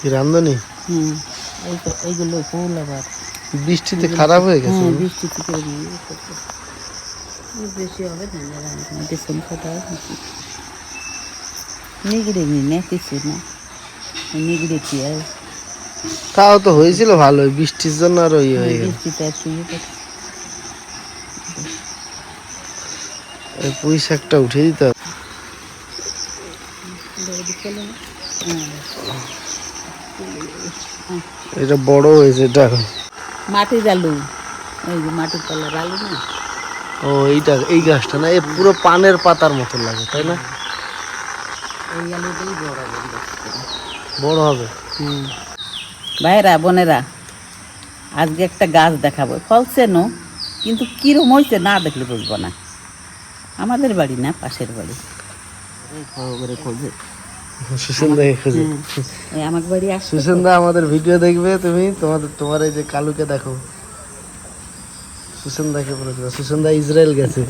কি রান্ধনি হুম এই তো এইগুলো ফুল আবার বৃষ্টিতে খারাপ হয়ে গেছে হ্যাঁ বৃষ্টি থেকে নিয়ে বেশি হবে না না বেসন খাটা নিগড়ে নি কিছু না নিগড়ে কি আর তাও তো হয়েছিল ভালো বৃষ্টির জন্য আর ওই হয়ে গেল বৃষ্টিতে ইয়ে এই পুঁই শাকটা উঠে দিতে হবে। এটা বড় হয়েছে এটা মাটির আলু। এই যে মাটির তলার আলু না? ও এইটা এই গাছটা না? এ পুরো পানের পাতার মতো লাগে তাই না? ওই আলুটাই বড় বড় বড় হবে? হুম। ভাইরা বোনেরা আজকে একটা গাছ দেখাবো। ফলছে নো কিন্তু কিরম হয়েছে না দেখলে বুঝব না। আমাদের বাড়ি না পাশের বাড়ি। করে খোঁজে সুসেন্দা খুঁজে। আমার বাড়ি তো। আমাদের ভিডিও দেখবে তুমি তোমাদের তোমার এই যে কালুকে দেখো। সুসেন্দাকে বলে দিবা। সুসেন্দা ইসরায়েল গেছে।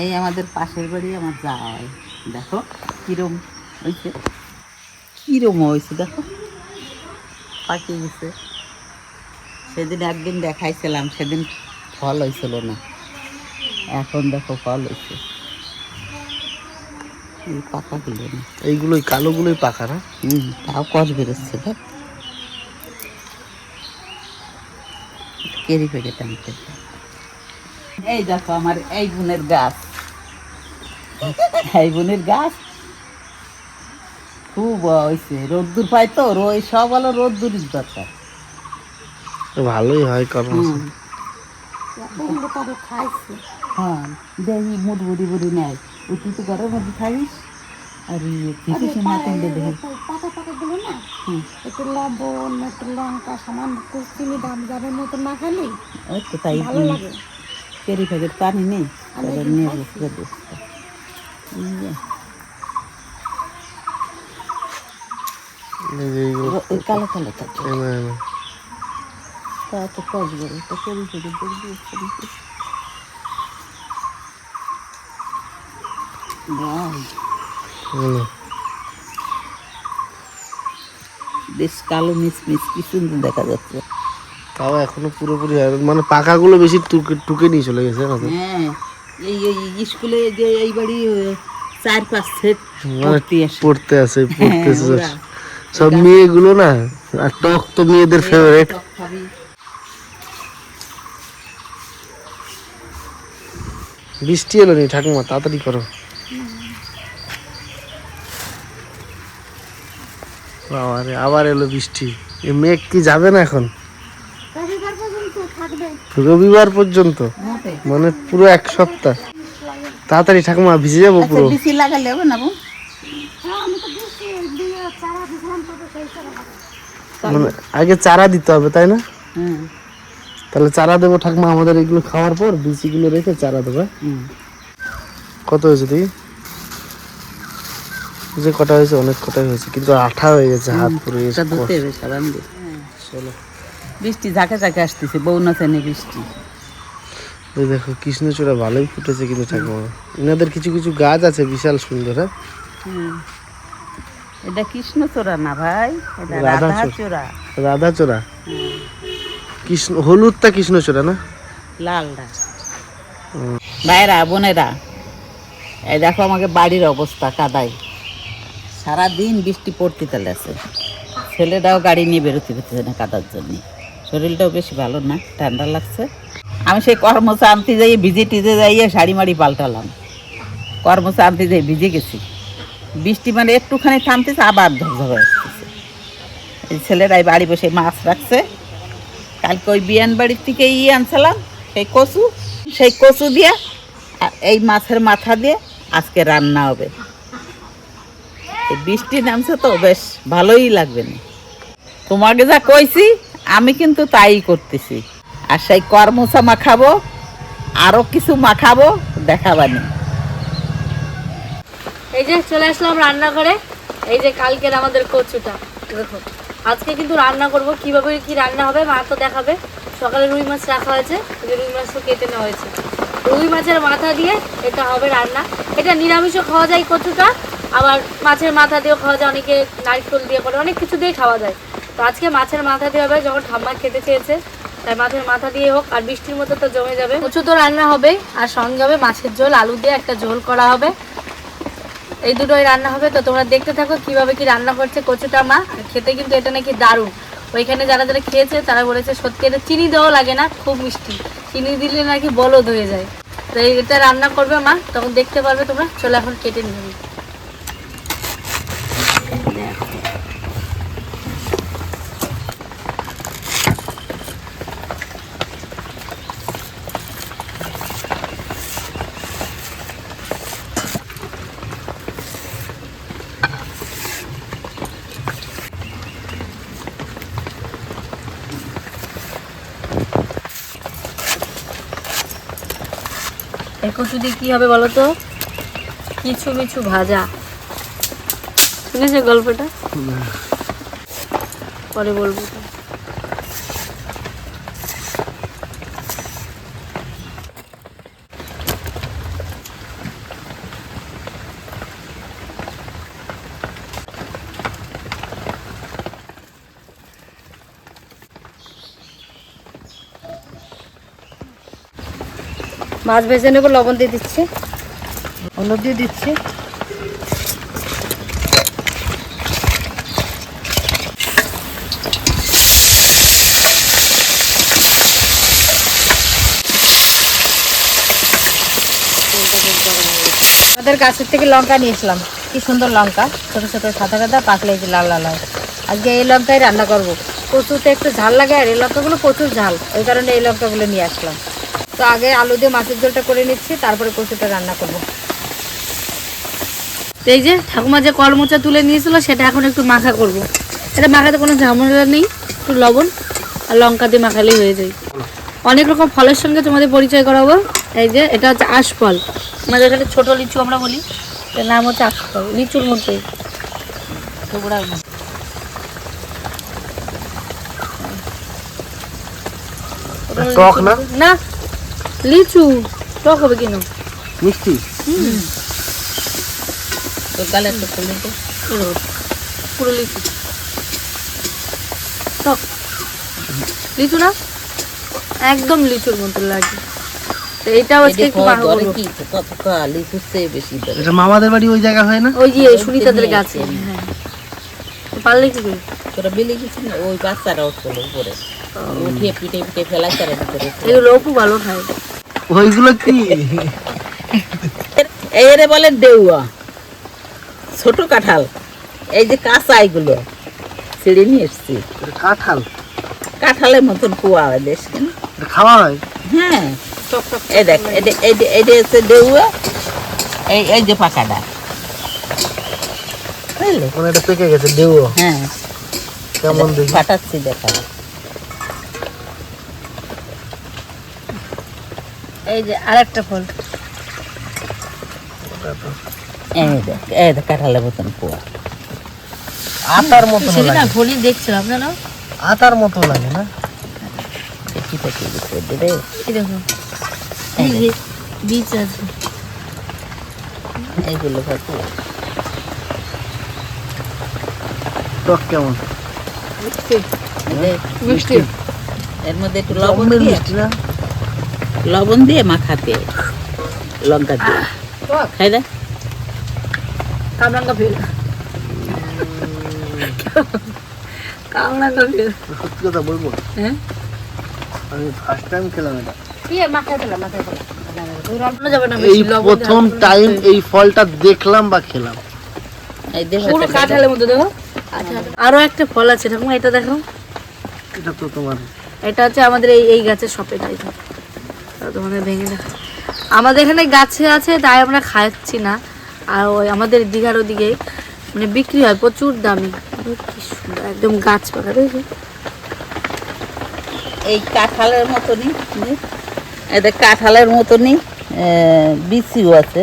এই আমাদের পাশের বাড়ি আমার যাওয়াই দেখো কিরম হয়েছে। কিরম হয়েছে দেখো। পাকিয়ে গেছে। সেদিন একদিন দেখাইছিলাম সেদিন ফল হয়েছিল না। এখন দেখো ফল হয়েছে। এই পাকাগুলো না এইগুলোই কালোগুলোই পাকা না? হুম তাও কষ বেরোচ্ছে দেখ কেরি পেটে টানতে। এই দেখো আমার এই বোনের গাছ। এই বোনের গাছ? খুব হয়েছে। রোদ্দুর পাই তো রোই সব হলো রোদ্দুরই দরকার। ভালোই হয় কর্ম। হ্যাঁ দেখি মুড় বুড়ি বুড়ি নেয়। ওই তুই তো ঘরের মধ্যে থাকিস আর ইয়ে কিছু না তুললে দেখি পাতা পাতা গুলো না হুম একটু লবণ একটু লঙ্কা সামান্য একটু চিনি দাম যাবের মতো না খালি ওই তো তাই ভালো লাগে কেরি প্যাকেট পানি নেই আমি তাহলে একদিন নিয়ে খাইছি। বসে দিস ইয়ে, এই যে এইগুলো ওই কালো কালো থাকে এই না, এই না। তা তো কাজ করে তো কেরি প্যাকেট দেখবি এই না। বেশ কালো মিস মিস কি সুন্দর দেখা যাচ্ছে। তাও এখনও পুরোপুরি মানে পাকাগুলো বেশি টুকে টুকে নিয়ে চলে গেছে হ্যাঁ এই এই স্কুলে যে এই বাড়ি চার পাঁচ সেট মানে ভর্তি আসে। পড়তে আছে হ্যাঁ। সব মেয়েগুলো না আর টক তো মেয়েদের ফেভারিট বৃষ্টি এলো নি ঠাকুমা তাড়াতাড়ি করো। বাবারে আবার এলো বৃষ্টি। এ মেঘ কি যাবে না এখন? রবিবার পর্যন্ত। মানে পুরো এক সপ্তাহ। তাড়াতাড়ি ঠাকুমা ভিজে যাব আচ্ছা, পুরো। মানে আগে চারা দিতে হবে তাই না? তাহলে চারা দেবো ঠাকুমা আমাদের এগুলো খাওয়ার পর বিচিগুলো রেখে চারা দেবো হ্যাঁ? কত হয়েছে দেখি? যে কটা হয়েছে অনেক কটাই হয়েছে কিন্তু আঠা হয়ে গেছে হাত পুরো ধরতে হবে সাবান দিয়ে। চলো। বৃষ্টি ঝাঁকে ঝাঁকে আসতেছে বউ নাচেনি বৃষ্টি। এই দেখো কৃষ্ণচূড়া ভালোই ফুটেছে কিন্তু ঠাকুমা। এনাদের কিছু কিছু গাছ আছে বিশাল সুন্দর হ্যাঁ। এটা কৃষ্ণচূড়া না ভাই এটা রাধা রাধা চূড়া। চূড়া রাধাচূড়া কৃষ্ণ হলুদটা কৃষ্ণচূড়া না? লালটা। ভাইরা বোনেরা এই দেখো আমাকে বাড়ির অবস্থা কাদাই সারাদিন বৃষ্টি পড়তে আছে। ছেলেটাও গাড়ি নিয়ে বেরোতে পারতেছে না কাদার জন্য। শরীরটাও বেশি ভালো না, ঠান্ডা লাগছে। আমি সেই কর্মচা আনতে যাই ভিজে টিজে যাইয়ে শাড়ি মাড়ি পাল্টালাম। কর্মচা আনতে যাই, ভিজে গেছি। বৃষ্টি মানে একটুখানি থামতেছে, আবার ঝকঝকে আসতেছে। এই ছেলেরাই বাড়ি বসে মাছ রাখছে। কালকে ওই বিয়ান বাড়ির থেকে ইয়ে আনছিলাম, সেই কচু। সেই কচু দিয়ে, আর এই মাছের মাথা দিয়ে আজকে রান্না হবে। বৃষ্টি নামছে তো, বেশ ভালোই লাগবে না। তোমাকে যা কইছি, আমি কিন্তু তাই করতেছি। আর সেই কর্মচা মাখাবো আরও কিছু মাখাবো দেখাবানি এই যে চলে আসলাম রান্নাঘরে। এই যে কালকের আমাদের কচুটা, দেখো। আজকে কিন্তু রান্না করব, কীভাবে কি রান্না হবে, মা তো দেখাবে। সকালে রুই মাছ রাখা হয়েছে রুই মাছ তো কেটে নেওয়া হয়েছে। রুই মাছের মাথা দিয়ে এটা হবে রান্না। এটা নিরামিষও খাওয়া যায় কচুটা আবার মাছের মাথা দিয়েও খাওয়া যায়, অনেকে নারকেল দিয়ে করে অনেক কিছু দিয়ে খাওয়া যায়। তো আজকে মাছের মাথা দিয়ে হবে, যখন ঠাম্মা খেতে চেয়েছে, তাই মাছের মাথা দিয়ে হোক, আর বৃষ্টির মতো তো জমে যাবে। কচু তো রান্না হবে, আর সঙ্গে হবে মাছের ঝোল, আলু দিয়ে একটা ঝোল করা হবে। এই দুটোই রান্না হবে, তো তোমরা দেখতে থাকো কীভাবে কি রান্না করছে কচুটা মা খেতে কিন্তু এটা নাকি দারুণ। ওইখানে যারা যারা খেয়েছে, তারা বলেছে সত্যি এটা চিনি দেওয়া লাগে না, খুব মিষ্টি। চিনি দিলে নাকি বলদ হয়ে যায়। তো এটা রান্না করবে মা, তখন দেখতে পারবে তোমরা, চলো এখন কেটে নিয়ে এই দিয়ে কি হবে বলো তো কিছু মিছু ভাজা। শুনেছে গল্পটা? পরে বলব তো। মাছ ভেজে নেব, লবণ দিয়ে দিচ্ছি। হলুদ দিয়ে দিচ্ছি। আমাদের গাছের থেকে লঙ্কা নিয়েছিলাম। কি সুন্দর লঙ্কা, ছোট ছোট, সাদা সাদা, পাকলে যে লাল লাল হয়। আজকে এই লঙ্কাই রান্না করব। কচুতে একটু ঝাল লাগে আর এই লঙ্কাগুলো প্রচুর ঝাল। ওই কারণে এই লঙ্কাগুলো নিয়ে আসলাম। তো আগে আলু দিয়ে মাছের ঝোলটা করে নিচ্ছি তারপরে কচুটা রান্না করব। এই যে ঠাকুমা যে কলমোচা তুলে নিয়েছিল সেটা এখন একটু মাখা করব। এটা মাখাতে কোনো ঝামেলা নেই একটু লবণ আর লঙ্কা দিয়ে মাখালেই হয়ে যায়। অনেক রকম ফলের সঙ্গে তোমাদের পরিচয় করাবো। এই যে এটা হচ্ছে আশফল। আমাদের এখানে ছোট লিচু আমরা বলি এর নাম হচ্ছে আশফল লিচুর মধ্যে। টুকরা টক না? না লিচু টক হবে কেন? মিষ্টি। তো গালে একটু খুলে। পুরো পুরো লিচু। টক। লিচু না? একদম লিচুর মতো লাগে। তো এইটা আজকে এটি একটু করব কি? লিচুর চেয়ে বেশি দরে এটা মামাদের বাড়ি ওই জায়গা হয় না? ওই যে সুনিতাদের গাছে। হ্যাঁ। পারলে কি করে? তোরা বেলে গেছিস না? ওই বাচ্চারা উপরে। উঠিয়ে তারা ভিতরে এগুলো অপু ভালো খায়। ওইগুলো কি? এই রে বলে দেউয়া ছোট কাঁঠাল। এই যে কাঁচা এগুলো ছিঁড়ে নিয়ে এসছি। কাঁঠাল? কাঁঠালের মতন কুয়া হয় বেশ কেন খাওয়া হয়? হ্যাঁ। এই দেখ এটা এটা হচ্ছে দেউয়া এই এই যে পাকাটা। বুঝলে এটা পেকে গেছে দেও হ্যাঁ। কেমন দেখি? ফাটাচ্ছি দেখা এই যে আর একটা ফল এই দেখ এই দেখ কাঁঠালের মতন কুয়া আতার মতো সেদিন ফোনে দেখছিলাম জানো? আতার মতো লাগে না? দেখি দেখি দেখি রে এই দেখো এই যে। বীজ আছে। এইগুলো কত টক কেমন? মিষ্টি। এর মধ্যে একটু লবণ দিয়ে মিষ্টি না? লবণ দিয়ে মাখাতে। লঙ্কা দিয়ে। খাই দে। কামরাঙ্গা ফেল। কামরাঙ্গা ফেল। সত্যি কথা বলব? হ্যাঁ? আমি ফার্স্ট টাইম খেলাম এটা। না এই প্রথম টাইম এই ফলটা দেখলাম বা খেলাম। এই দেখো মধ্যে দেখো। আচ্ছা আরও একটা ফল আছে ঠাকুমা এটা দেখো। এটা তো তোমার। এটা হচ্ছে আমাদের এই এই গাছের এটা তাও তোমাদের ভেঙে দেখা। আমাদের এখানে গাছে আছে তাই আমরা খাচ্ছি না। আর ওই আমাদের দীঘার ওদিকে মানে বিক্রি হয় প্রচুর দামি। কি সুন্দর একদম গাছ পাকা দেখো এই কাঁঠালের মতনই দেখ কাঁঠালের মতনই বিচিও আছে।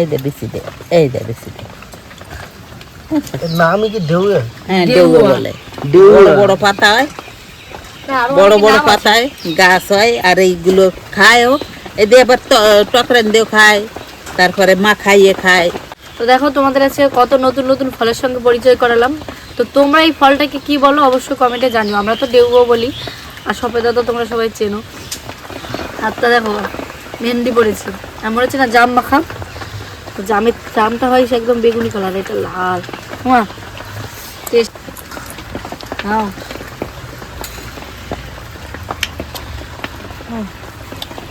এই দে বিচি দে এই দে বিচি দে। নামই কি ঢেউয়ে হ্যাঁ। দেউয়া বলে। বড় বড় পাতা হয়। বড় বড় পাতায় গাছ হয় আর এইগুলো খায়ও। এদের আবার টকরেন দিয়েও খায় তারপরে মা খাইয়ে খায়। তো দেখো তোমাদের আজকে কত নতুন নতুন ফলের সঙ্গে পরিচয় করালাম। তো তোমরা এই ফলটাকে কি বলো অবশ্যই কমেন্টে জানিও। আমরা তো ডেউগো বলি আর সফেদা তো তোমরা সবাই চেনো। হাতটা দেখো ভেন্ডি পড়েছে এমন হচ্ছে না জাম মাখা। তো জামের জামটা হয় সে একদম বেগুনি কালার এটা লাল। হ্যাঁ টেস্ট হ্যাঁ।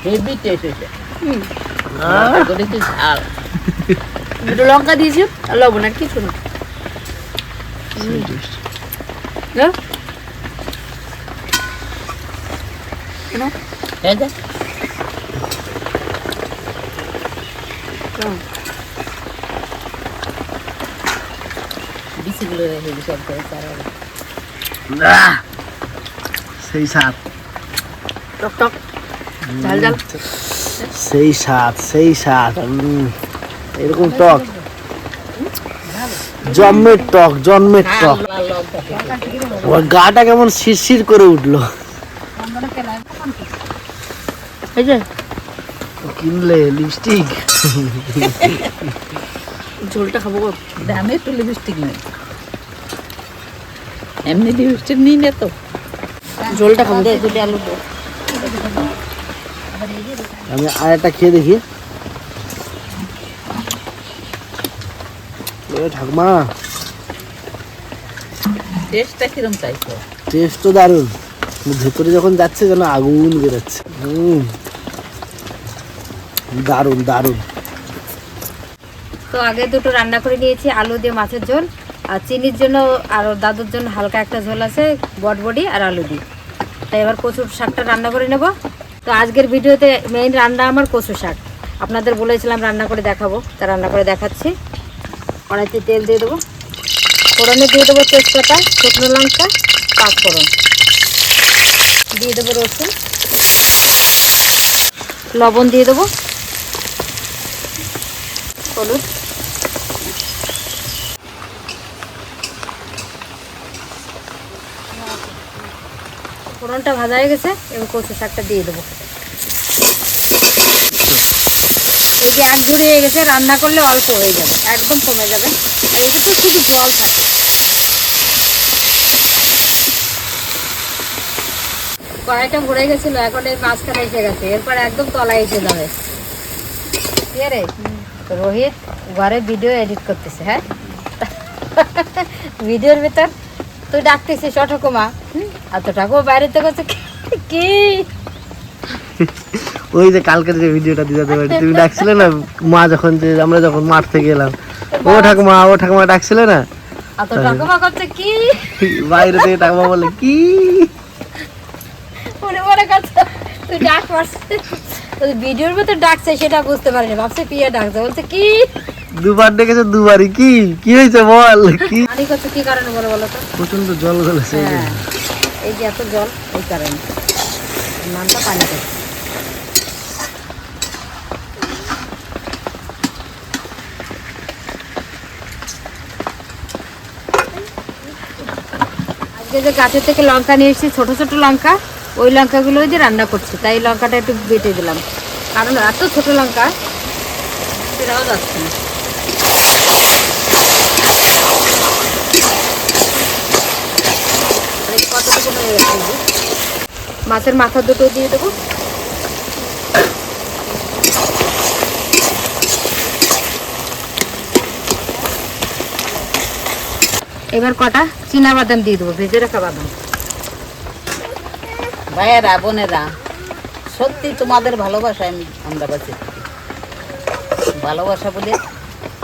হেভি টেস্ট হয়েছে হুম করেছি ঝাল দুটো লঙ্কা দিয়েছি আর লবণ আর কিছু না না? কেন? এই যে কেন? বিচিগুলো রেখে দিই সব করে চারা আহ! সেই স্বাদ টক টক ঝাল ঝাল। সেই স্বাদ সেই স্বাদ। এরকম টক। জন্মের টক জন্মের টক। ওর গাটা কেমন শিরশির করে উঠল। এই যে। কিনলে লিপস্টিক ঝোলটা খাব গো। দামে একটু লিপস্টিক নেই। এমনি লিপস্টিক নিই না তো। ঝোলটা খাব। দুটো আলু আমি আর একটা খেয়ে দেখি। ঠাকুমা টেস্টটা কিরম চাইছো? টেস্ট তো দারুণ। ভেতরে যখন যাচ্ছে যেন আগুন বেরোচ্ছে। হুম। দারুণ দারুণ। তো আগে দুটো রান্না করে নিয়েছি আলু দিয়ে মাছের ঝোল আর চিনির জন্য আর দাদুর জন্য হালকা একটা ঝোল আছে বটবডি আর আলু দিয়ে। তাই এবার কচুর শাকটা রান্না করে নেব। তো আজকের ভিডিওতে মেইন রান্না আমার কচু শাক। আপনাদের বলেছিলাম রান্না করে দেখাবো, তা রান্না করে দেখাচ্ছি। কড়াইতে তেল দিয়ে দেবো। ফোড়নে দিয়ে দেবো তেজপাতা, শুকনো লঙ্কা, পাঁচ ফোড়ন। দিয়ে দেবো রসুন। লবণ দিয়ে দেবো। হলুদ। ফোড়নটা ভাজা হয়ে গেছে, এবার কচু শাকটা দিয়ে দেবো। এই যে এক ঝুড়ি হয়ে গেছে, রান্না করলে অল্প হয়ে যাবে, একদম কমে যাবে। এটা তো শুধু জল থাকে। কড়াইটা ভরে গেছিল, এখন এই মাঝখানে এসে গেছে, এরপর একদম তলায় এসে যাবে। রে রোহিত ঘরে ভিডিও এডিট করতেছে হ্যাঁ? ভিডিওর ভিতর তুই ডাকতেছিস অঠকমা আর বাইরে থেকে কি? ওই যে কালকের যে ভিডিওটা দিদাতে বাড়ি তুমি ডাকছিলে না? মা যখন যে আমরা যখন মাঠ থেকে এলাম। ও ঠাকুমা ও ঠাকুমা ডাকছিলে না? আর ঠাকুমা করছে কি? বাইরে থেকে ঠাকুমা বলে কি? মনে মনে করছে তুই ডাক মারছিস। ভিডিওর ডাকছে সেটা বুঝতে পারিনি। ভাবছে পিয়ে ডাকছে। বলছে কি? দুবার ডেকেছে দুবারই কি? কি হয়েছে বল? কি? কি কারণে বলে বলো তো? প্রচণ্ড জল গলেছে এই যে। এত জল, এই কারণে। নামটা পানি করছে আজকে যে গাছের থেকে লঙ্কা নিয়ে এসেছি, ছোটো ছোটো লঙ্কা, ওই লঙ্কাগুলো যে রান্না করছি, তাই লঙ্কাটা একটু বেটে দিলাম। কারণ এত ছোট লঙ্কা, সেটাও যাচ্ছে না আর এই কতটুকু হয়ে গেছে এই যে। মাছের মাথা দুটো দিয়ে দেবো। এবার কটা? চীনা বাদাম দিয়ে দেবো, ভেজে রাখা বাদাম। ভাইয়েরা, বোনেরা, সত্যি তোমাদের ভালোবাসায় আমি আমরা বাঁচে। ভালোবাসা বলে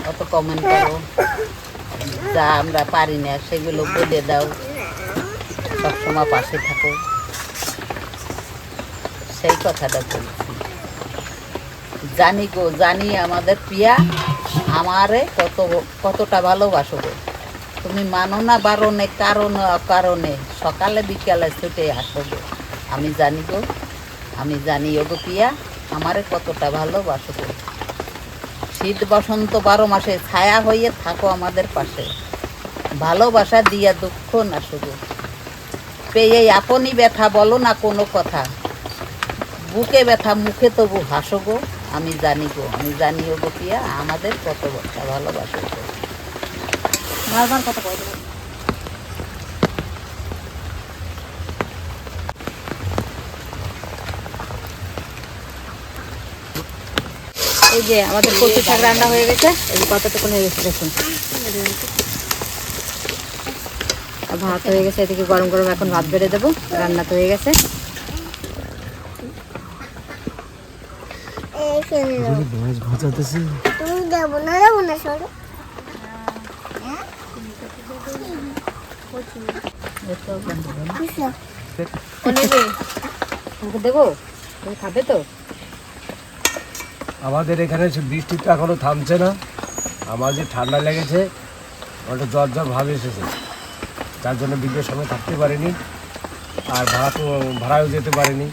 অত কমেন্ট করো, যা আমরা পারি না, সেগুলো বলে দাও। সবসময় পাশে থাকো। সেই কথাটা বলছি জানি গো, জানি আমাদের প্রিয়া আমারে কত, কতটা ভালোবাসো গো। তুমি মানো না বারণে, কারণে অকারণে সকালে বিকালে ছুটে আসো গো। আমি জানি গো, আমি জানি গো প্রিয়া আমারে কতটা ভালোবাসো গো। শীত বসন্ত বারো মাসে ছায়া হয়ে থাকো আমাদের পাশে। ভালোবাসা দিয়া দুঃখ না শুধু পেয়ে আপনি ব্যথা বলো না কোনো কথা। বুকে ব্যথা, মুখে তবু হাসো গো, আমি জানি গো, আমি জানিও ও গোপিয়া আমাদের কত বড়টা ভালোবাসে গো। এই যে আমাদের কচু শাক রান্না হয়ে গেছে, এই কতটুকু হয়ে গেছে দেখুন। আর ভাত হয়ে গেছে এদিকে গরম গরম এখন ভাত বেড়ে দেবো। রান্না তো হয়ে গেছে। মাছ ভাজাতেছি। তুমি দেবো না দেবো না সরো। ও নেবে তোমাকে দেবো। তুমি খাবে তো? আমাদের এখানে বৃষ্টি তো এখনও থামছে না। আমার যে ঠান্ডা লেগেছে ওটা জ্বর জ্বর ভাব এসেছে। তার জন্য বিদ্যুৎ সময় থাকতে পারিনি। আর ভাড়া তো ভাড়াও যেতে পারিনি।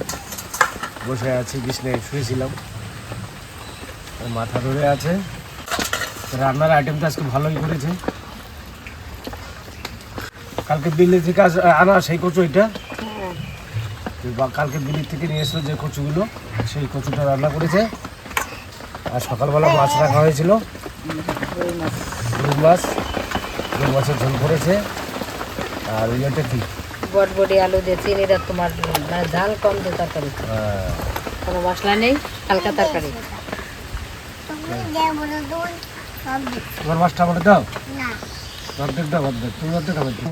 বসে আছি, বিছনায় শুয়েছিলাম। মাথা ধরে আছে। রান্নার আইটেমটা আজকে ভালোই করেছে। কালকে দিল্লি থেকে আনা সেই কচু এটা। কালকে দিল্লি থেকে নিয়ে এসলো যে কচুগুলো, সেই কচুটা রান্না করেছে। আর সকালবেলা মাছ রাখা হয়েছিল। মাছ। মাছের ঝোল করেছে। আর ইয়েটা কি? বটবডি আলু দিয়ে চিনিটা তোমার মানে ঝাল কম দিয়ে তরকারি। আহ, কোনো মশলা নেই হালকা তরকারি। তোমার মাছটা আমাকে দাও? না। অর্ধেক দাও অর্ধেক। তুমি অর্ধেক খাবে তো?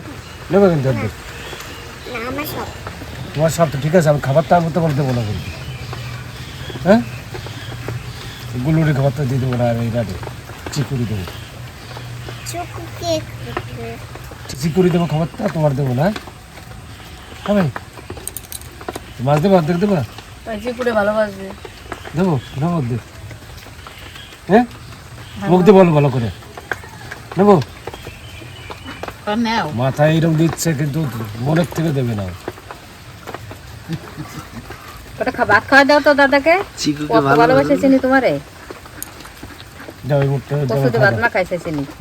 নেবে কিন্তু অর্ধেক। না আমার সব। তোমার সব তো ঠিক আছে আমি খাবারটা আমি তোমার দেবো না কিন্তু। হ্যাঁ? গুলুরি খাবারটা দিয়ে দেবো না আর এই রাতে চিকুরি দেবো। কেক চিকুরি দেবো খাবারটা তোমার দেবো না খাবে মাছ দেবো অর্ধেক দেবো? চিপুরে ভালোবাসবে দেবো দেবো অর্ধেক। হ্যাঁ? মুখ দিয়ে বলো ভালো করে। নেব? মাথায় এরকম দিচ্ছে কিন্তু মনের থেকে দেবে না। ওটা খাওয়া দাও তো দাদাকে। কত ভালোবাসে চিনি তোমারে। দাও এই মুখটা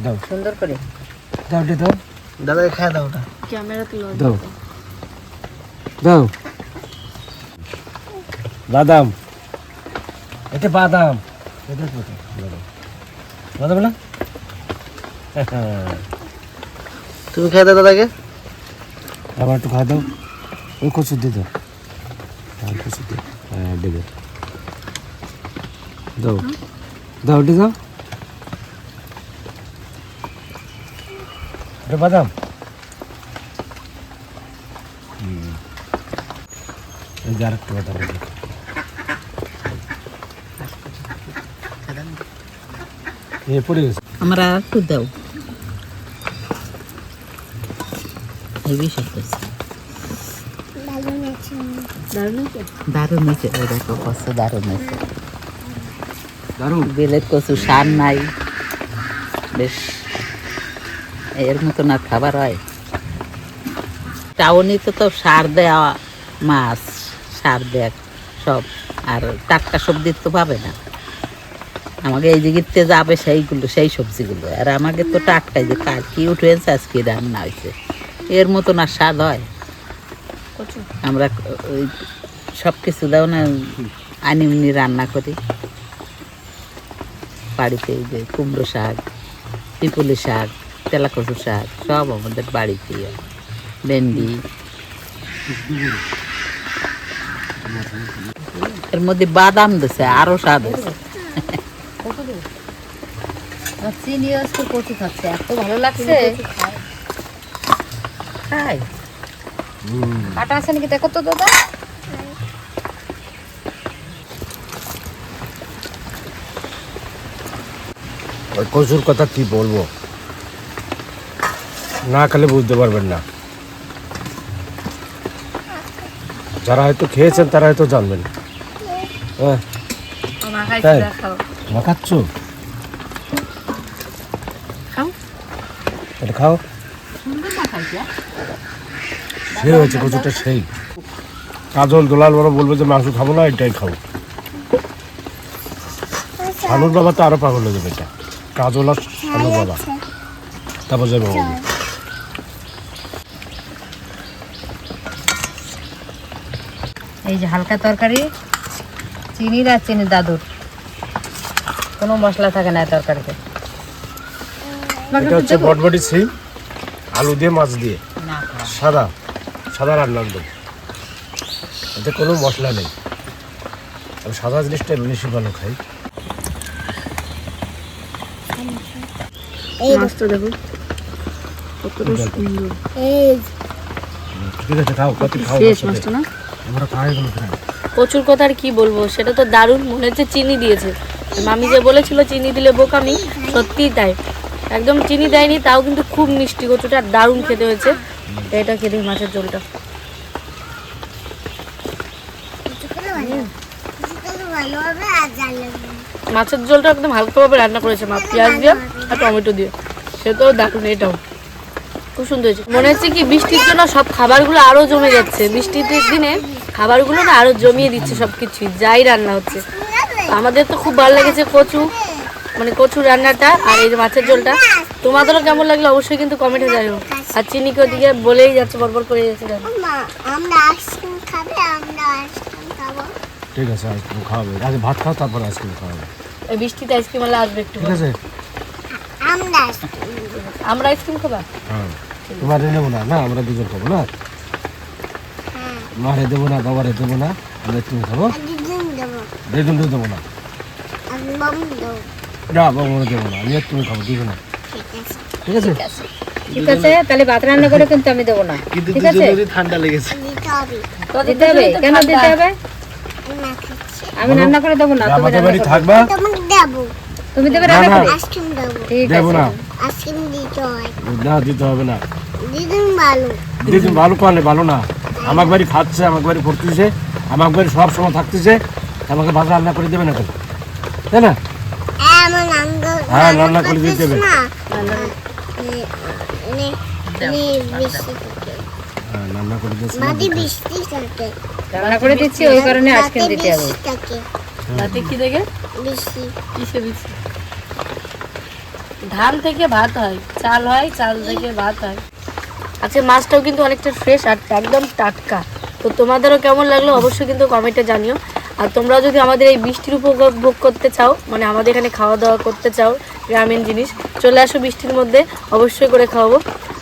দাও সুন্দর করে। দাও এটা দাও দাদাকে খায় দাও ওটা। দাও। দাও। বাদাম। এটা বাদাম। এটা? বাদাম বাদাম না তুমি খায় দাও দাদাকে। আবার একটু খাওয়া দাও। ওই কচু দিয়ে দাও। আর কচু দিয়ে। হ্যাঁ দেবে। দাও। দাও ওটা দাও। এটা বাদাম? হুম। এই যে আরেকটা বাদাম এ পড়ে গেছে। আমরা একটু দাও। হেভি সব করছে দারুণ হয়েছে। ওই দেখো কষ্ট দারুণ হয়েছে। দারুণ। বেলের কচু সার নাই। বেশ এর মতন আর খাবার হয়। টাউনিতে তো সার দেওয়া মাছ সার দেয়া সব আর টাটকা সবজি তো পাবে না। আমাকে এই দিকে যাবে সেইগুলো সেই সবজিগুলো। আর আমাকে তো টাটকাই যে কার কি উঠেছে আজকে রান্না হয়েছে। এর মতন আর স্বাদ হয়। আমরা ওই সব কিছু দাও না আনিমনি রান্না করি। বাড়িতে যে কুমড়ো শাক পিপুলি শাক তেলাকচু শাক সব আমাদের বাড়িতে। ভেন্ডি। এর মধ্যে বাদাম দিছে আরও স্বাদ হয়েছে চিনি আজকে কচু খাচ্ছে এত ভালো লাগছে। খাই। কাটা আছে নাকি? দেখো তো দাদা। ওই কচুর কথা কি বলব? না খেলে বুঝতে পারবেন না। যারা হয়তো খেয়েছেন তারা হয়তো জানবেন। হ্যাঁ। তাই? খাচ্ছ খাও। এটা খাও। সে হয়েছে কচুটা সেই। কাজল দোলাল বড় বলবে যে মাংস খাব না এটাই খাও। শানুর বাবা তো আরও পাগল হয়ে যাবে এটা। কাজল আর শানুর বাবা। তারপর যাবে বাবা এই যে হালকা তরকারি চিনির আর চিনি দাদুর। কোনো মশলা থাকে না তরকারিতে। এটা হচ্ছে বটবটি সিম আলু দিয়ে মাছ দিয়ে। সাদা সাদা রান্না একদম। এতে কোনো মশলা নেই। আমি সাদা জিনিসটা বেশি ভালো খাই। মাছটা দেখুন কতটা সুন্দর। এই ঠিক আছে খাও কত খাও মাছটা না? প্রচুর কথা আর কি বলব, সেটা তো দারুণ মনে হচ্ছে চিনি দিয়েছে। মামি যে বলেছিল চিনি দিলে বোকামি সত্যিই তাই। একদম চিনি দেয়নি, তাও কিন্তু খুব মিষ্টি কচুটা আর দারুণ খেতে হয়েছে। এটা খেতে মাছের ঝোলটা। কিছুগুলো ভালো কিছুগুলো ভালো হবে আর জাল লাগবে না। মাছের ঝোলটা একদম হালকাভাবে রান্না করেছে, মা, পেঁয়াজ দিয়ে আর টমেটো দিয়ে। সে তো দারুণ, এটাও। খুব সুন্দর হয়েছে। মনে হচ্ছে কি বৃষ্টির জন্য সব খাবারগুলো আরও জমে যাচ্ছে। বৃষ্টির দিনে খাবারগুলো না আরও জমিয়ে দিচ্ছে সব কিছুই যাই রান্না হচ্ছে। আমাদের তো খুব ভালো লেগেছে কচু মানে কচু রান্নাটা আর এই যে মাছের ঝোলটা। তোমাদেরও কেমন লাগল অবশ্যই কিন্তু কমেন্টে জানিও। আর চিনিকে ওদিকে বলেই যাচ্ছে বরবর করে যাচ্ছে আমরা আইসক্রিম খাবে আমরা আইসক্রিম খাব। ঠিক আছে আইসক্রিম খাওয়াবে আগে ভাত খাও তারপর আইসক্রিম খাওয়াবে এই বৃষ্টিতে আইসক্রিম আলা আসবে একটু ঠিক আছে। আমরা আইসক্রিম আমরা আইসক্রিম খাবা? হ্যাঁ। তোমার নেব না না আমরা দুজন খাব না? মারে দেবো না বাবারে দেবো না আমরা তুমি খাব। দুদিন দেবো। দুজন দেবো না। দেবো। না বাবা দেবো না আমি আর তুমি খাব ঠিক আছে। ঠিক আছে? ঠিক আছে। তাহলে ভাত রান্না করে কিন্তু আমি দেবো না। কিন্তু ঠিক আছে? দুজনেরই ঠান্ডা লেগেছে। দিতে হবে। কেন দিতে হবে? আমি রান্না করে দেবো না তুমি রান্না থাকবা? তোমাকে দেবো। তুমি দেবে না, রান্না করে। আইসক্রিম দেবো। ঠিক দেবো আছে। না। আইসক্রিম দিতে হয়। না দিতে হবে না। দিদিন ভালো দিদি ভালো পারলে ভালো না। আমার বাড়ি খাচ্ছে আমার বাড়ি পড়তেছে আমার বাড়ি সব সময় থাকতেছে আমাকে ভাত রান্না করে দেবে না কেন তাই না? হ্যাঁ, রান্না করে দিতে হ্যাঁ রান্না করে রান্না করে দিচ্ছি ওই কারণে আজকে রাতে দিতে হবে। রাতে কি দেখে? কিসে বিচি ধান থেকে ভাত হয় চাল হয় চাল থেকে ভাত হয়। আচ্ছা মাছটাও কিন্তু অনেকটা ফ্রেশ আর একদম টাটকা। তো তোমাদেরও কেমন লাগল অবশ্যই কিন্তু কমেন্টে জানিও। আর তোমরা যদি আমাদের এই বৃষ্টির উপভোগ ভোগ করতে চাও মানে আমাদের এখানে খাওয়া দাওয়া করতে চাও গ্রামীণ জিনিস চলে আসো বৃষ্টির মধ্যে অবশ্যই করে খাওয়াবো।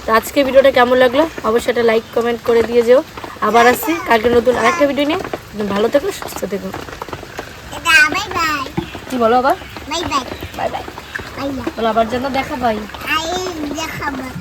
তো আজকে ভিডিওটা কেমন লাগল? অবশ্যই একটা লাইক কমেন্ট করে দিয়ে যেও। আবার আসছি কালকে নতুন আরেকটা ভিডিও নিয়ে। ভালো থেকো সুস্থ থেকো। কি বলো আবার? Bye bye bye bye bye bye বলো আবার যেন দেখা পাই। দেখাবো